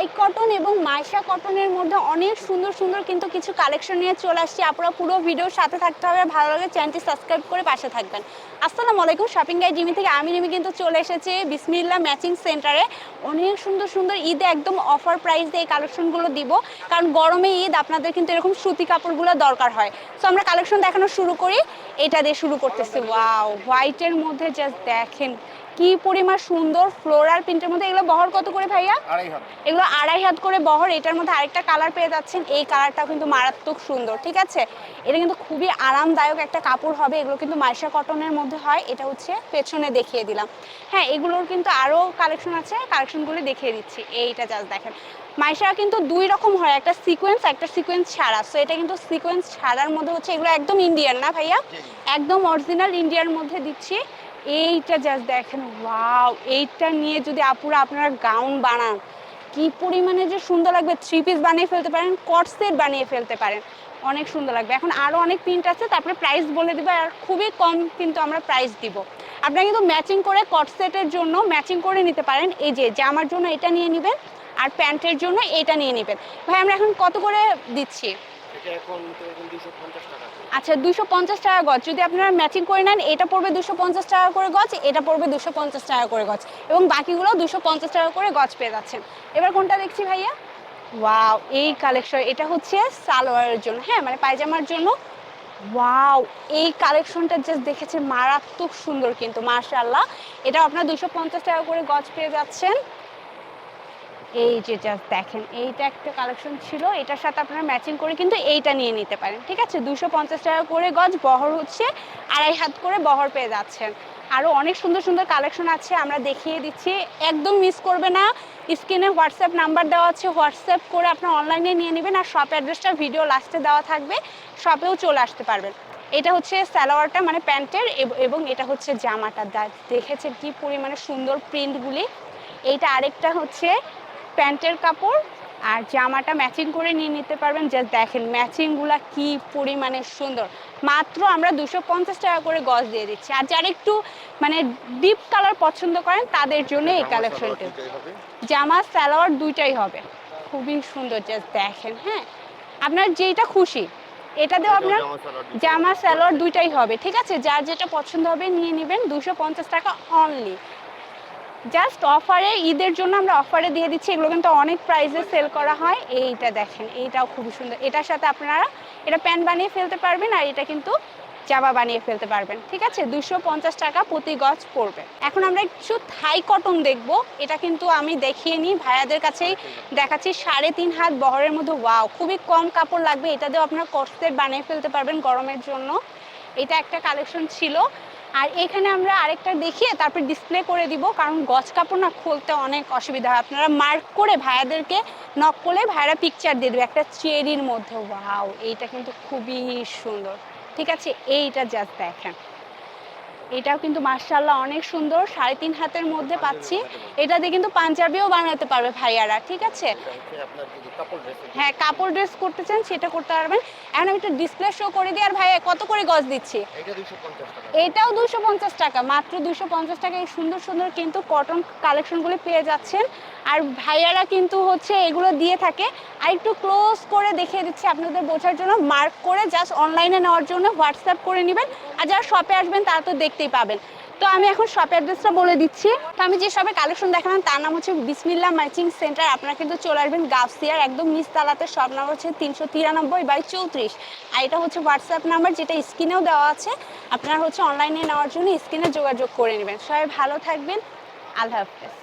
থাই cotton এবং মাইশা কটনের মধ্যে অনেক সুন্দর সুন্দর কিন্তু কিছু কালেকশন নিয়ে চলে আসছি। আপনারা পুরো ভিডিওর সাথে থাকতে হবে। ভালো লাগে চ্যানেলটি সাবস্ক্রাইব করে পাশে থাকবেন। আসসালামু আলাইকুম শপিং গাইড জিমি থেকে আমি রিমি কিন্তু চলে এসেছি বিসমিল্লা ম্যাচিং সেন্টারে অনেক সুন্দর সুন্দর ঈদে একদম অফার প্রাইস দিয়ে এই কালেকশনগুলো দিব। কারণ গরমে ঈদ আপনাদের কিন্তু এরকম সুতি কাপড়গুলো দরকার হয়। সো আমরা কালেকশন দেখানো শুরু করি। এটা দিয়ে শুরু করতেছি। ওয়াও হোয়াইটের মধ্যে জাস্ট দেখেন কি পরিমাণ সুন্দর ফ্লোরাল প্রিন্টের মধ্যে? এগুলো বহর কত করে ভাইয়া? আড়াই হাত। এগুলো আড়াই হাত করে বহর। এটার মধ্যে আরেকটা কালার পেয়ে যাচ্ছেন। এই কালারটাও কিন্তু মারাত্মক সুন্দর ঠিক আছে? এটা কিন্তু খুবই আরামদায়ক একটা কাপড় হবে। এগুলো কিন্তু মাইশা কটনের মধ্যে হয়। এটা হচ্ছে পেছনে দেখিয়ে দিলাম। হ্যাঁ এগুলোর কিন্তু আরও কালেকশন আছে। কালেকশনগুলি দেখিয়ে দিচ্ছি। এইটা জাস্ট দেখেন। মাইশা কিন্তু দুই রকম হয়। একটা সিকোয়েন্স একটা সিকোয়েন্স ছাড়া। সো এটা কিন্তু সিকোয়েন্স ছাড়ার মধ্যে হচ্ছে এগুলো একদম ইন্ডিয়ান না ভাইয়া? একদম অরিজিনাল ইন্ডিয়ার মধ্যে দিচ্ছি। এইটা জাস্ট দেখেন ওয়াও এইটা নিয়ে যদি আপুরা আপনারা গাউন বানান, কি পরিমাণে যে সুন্দর লাগবে থ্রি পিস বানিয়ে ফেলতে পারেন কট সেট বানিয়ে ফেলতে পারেন, অনেক সুন্দর লাগবে। এখন আরও অনেক প্রিন্ট আছে, তারপরে প্রাইস বলে দেবো, আর খুবই কম কিন্তু আমরা প্রাইস দিব। আপনারা কিন্তু ম্যাচিং করে কট সেটের জন্য ম্যাচিং করে নিতে পারেন, এই যে, জামার জন্য এটা নিয়ে নেবেন, আর প্যান্টের জন্য এটা নিয়ে নেবেন। ভাই, আমরা এখন কত করে দিচ্ছি? এখন দুশো পঞ্চাশ টাকা আচ্ছা গজ। যদি আপনারা ম্যাচিং করে নেন, এটা পড়বে দুশো পঞ্চাশ টাকা করে গজ, এটা পড়বে দুশো পঞ্চাশ টাকা করে গজ। এবং বাকিগুলো দুশো পঞ্চাশ টাকা করে গজ পেয়ে যাচ্ছেন। এবার কোনটা দেখছি ভাইয়া? ওয়াও, এই কালেকশন এটা হচ্ছে সালোয়ারের জন্য। হ্যাঁ মানে পায়জামার জন্য। ওয়াও, এই কালেকশনটা জাস্ট দেখেছে মারাত্মক সুন্দর কিন্তু মার্শাল্লাহ এটা আপনার দুশো পঞ্চাশ টাকা করে গজ পেয়ে যাচ্ছেন। এই যে জাস্ট দেখেন, এইটা একটা কালেকশন ছিল, এটার সাথে আপনারা ম্যাচিং করে কিন্তু এইটা নিয়ে নিতে পারেন, ঠিক আছে? দুশো পঞ্চাশ টাকা করে গজ, বহর হচ্ছে আড়াই হাত করে বহর পেয়ে যাচ্ছেন। আরও অনেক সুন্দর সুন্দর কালেকশন আছে, আমরা দেখিয়ে দিচ্ছি। একদম মিস করবে না, স্ক্রিনে হোয়াটসঅ্যাপ নাম্বার দেওয়া আছে হোয়াটসঅ্যাপ করে আপনার অনলাইনে নিয়ে নেবেন, আর শপ অ্যাড্রেসটা ভিডিও লাস্টে দেওয়া থাকবে শপেও চলে আসতে পারবেন। এটা হচ্ছে স্যালোয়ারটা মানে প্যান্টের, এবং এটা হচ্ছে জামাটা। দেখেছেন কি পরিমাণে সুন্দর প্রিন্টগুলি এইটা আরেকটা হচ্ছে প্যান্টের কাপড় আর জামাটা ম্যাচিং করে নিয়ে নিতে পারবেন। জাস্ট দেখেন ম্যাচিংগুলা কি পরিমাণে সুন্দর। মাত্র আমরা দুশো পঞ্চাশ টাকা করে গজ দিয়ে দিচ্ছি। আর যারা একটু মানে ডিপ কালার পছন্দ করেন তাদের জন্য এই কালেকশনটি জামা সালোয়ার দুইটাই হবে। খুবই সুন্দর জাস্ট দেখেন হ্যাঁ। আপনার যেটা খুশি এটাতেও আপনার জামা সালোয়ার দুইটাই হবে। ঠিক আছে? যার যেটা পছন্দ হবে নিয়ে নেবেন। দুশো পঞ্চাশ টাকা অনলি জাস্ট অফারে ঈদের জন্য আমরা অফারে দিয়ে দিচ্ছি। এগুলো কিন্তু অনেক প্রাইসে সেল করা হয়। এইটা দেখেন, এইটাও খুবই সুন্দর। এটার সাথে আপনারা, এটা প্যান্ট বানিয়ে ফেলতে পারবেন আর এটা কিন্তু জামা বানিয়ে ফেলতে পারবেন। ঠিক আছে? দুশো পঞ্চাশ টাকা প্রতি গজ পড়বে। এখন আমরা একটু থাই কটন দেখব। এটা কিন্তু আমি দেখিয়ে নিই। ভাইয়াদের কাছেই দেখাচ্ছি। সাড়ে তিন হাত বহরের মধ্যে ওয়াও খুবই কম কাপড় লাগবে। এটা দিয়েও আপনার কস্টের বানিয়ে ফেলতে পারবেন গরমের জন্য। এটা একটা কালেকশন ছিল। আর এখানে আমরা আরেকটা দেখিয়ে তারপর ডিসপ্লে করে দিব, কারণ গছ কাপড় না খুলতে অনেক অসুবিধা হয়। আপনারা মার্ক করে ভাইয়াদেরকে নক করলে ভাইয়ারা পিকচার দিয়ে দেবে, একটা চেরির মধ্যে। ওয়াও এইটা কিন্তু খুবই সুন্দর। ঠিক আছে, এইটা জাস্ট দেখেন। এটাও কিন্তু মার্শাল্লাহ অনেক সুন্দর সাড়ে তিন হাতের মধ্যে পাচ্ছি। এটা দিয়ে কিন্তু পাঞ্জাবিও বানাতে পারবে ভাইয়ারা ঠিক আছে? হ্যাঁ কাপড় ড্রেস করতে চান সেটা করতে পারবেন। এখন আমি একটু ডিসপ্লে শো করে দিই আর ভাইয়া কত করে গজ দিচ্ছি? এটাও দুশো পঞ্চাশ টাকা মাত্র দুশো পঞ্চাশ টাকা। এই সুন্দর সুন্দর কিন্তু কটন কালেকশনগুলি পেয়ে যাচ্ছেন। আর ভাইয়ারা কিন্তু হচ্ছে এগুলো দিয়ে থাকে। আর একটু ক্লোজ করে দেখিয়ে দিচ্ছি আপনাদের বোঝার জন্য। মার্ক করে জাস্ট অনলাইনে নেওয়ার জন্য হোয়াটসঅ্যাপ করে নেবেন। আর যারা শপে আসবেন, তারা তো দেখতেই পাবেন। তো আমি এখন শপ অ্যাড্রেসটা বলে দিচ্ছি। তো আমি যে শপে কালেকশন দেখালাম, তার নাম হচ্ছে বিসমিল্লা ম্যাচিং সেন্টার আপনারা কিন্তু চলে আসবেন গাফসিয়ার, একদম নিচতলাতে শপ নাম্বার হচ্ছে তিনশো তিরানব্বই বাই চৌত্রিশ। আর এটা হচ্ছে হোয়াটসঅ্যাপ নাম্বার যেটা স্ক্রিনেও দেওয়া আছে। আপনারা হচ্ছে অনলাইনে নেওয়ার জন্য স্ক্রিনে যোগাযোগ করে নেবেন। সবাই ভালো থাকবেন। আল্লাহ হাফেজ।